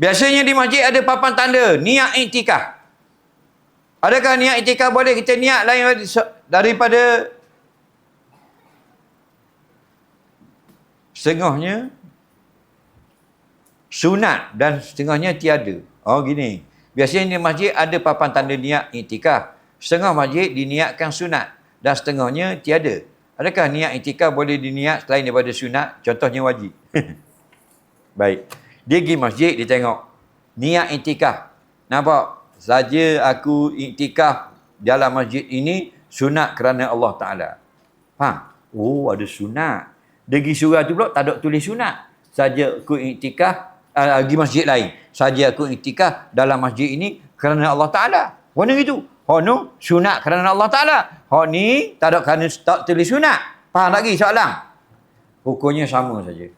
Biasanya di masjid ada papan tanda niat iktikaf. Adakah niat iktikaf boleh kita niat lain daripada setengahnya sunat dan setengahnya tiada. Oh gini. Biasanya di masjid ada papan tanda niat iktikaf. Setengah masjid diniatkan sunat dan setengahnya tiada. Adakah niat iktikaf boleh diniat selain daripada sunat? Contohnya wajib. Baik. Dia pergi masjid, dia tengok. Niat iktikaf. Nampak? Saja aku iktikaf dalam masjid ini sunat kerana Allah Ta'ala. Faham? Oh, ada sunat. Dia pergi surah tu pula, tak ada tulis sunat. Saja aku iktikaf, uh, pergi masjid lain. Saja aku iktikaf dalam masjid ini kerana Allah Ta'ala. Mana gitu? Hak nu sunat kerana Allah Ta'ala. Hak ni tak ada kerana tak tulis sunat. Faham lagi soalan? Hukumnya sama saja.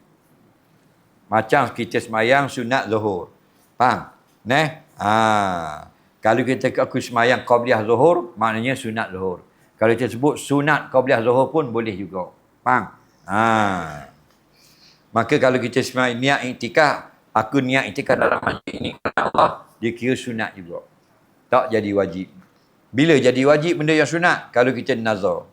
Macam kita semayang sunat zuhur. Faham? Neh? Ha. Kalau kita aku semayang qabliyah zuhur, maknanya sunat zuhur. Kalau kita sebut sunat qabliyah zuhur pun boleh juga. Faham? Ha. Maka kalau kita semayang niat iktikaf, aku niat iktikaf dalam masjid ini kerana Allah, dia kira sunat juga. Tak jadi wajib. Bila jadi wajib benda yang sunat? Kalau kita nazar.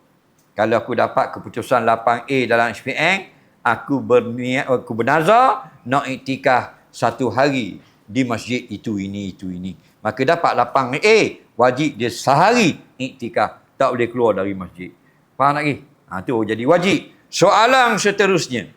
Kalau aku dapat keputusan 8A dalam SPM, aku berniat aku bernazar nak iktikaf satu hari di masjid itu ini itu ini. Maka dapat 8A, wajib dia sehari iktikaf, tak boleh keluar dari masjid. Faham lagi? Ha tu jadi wajib. Soalan seterusnya.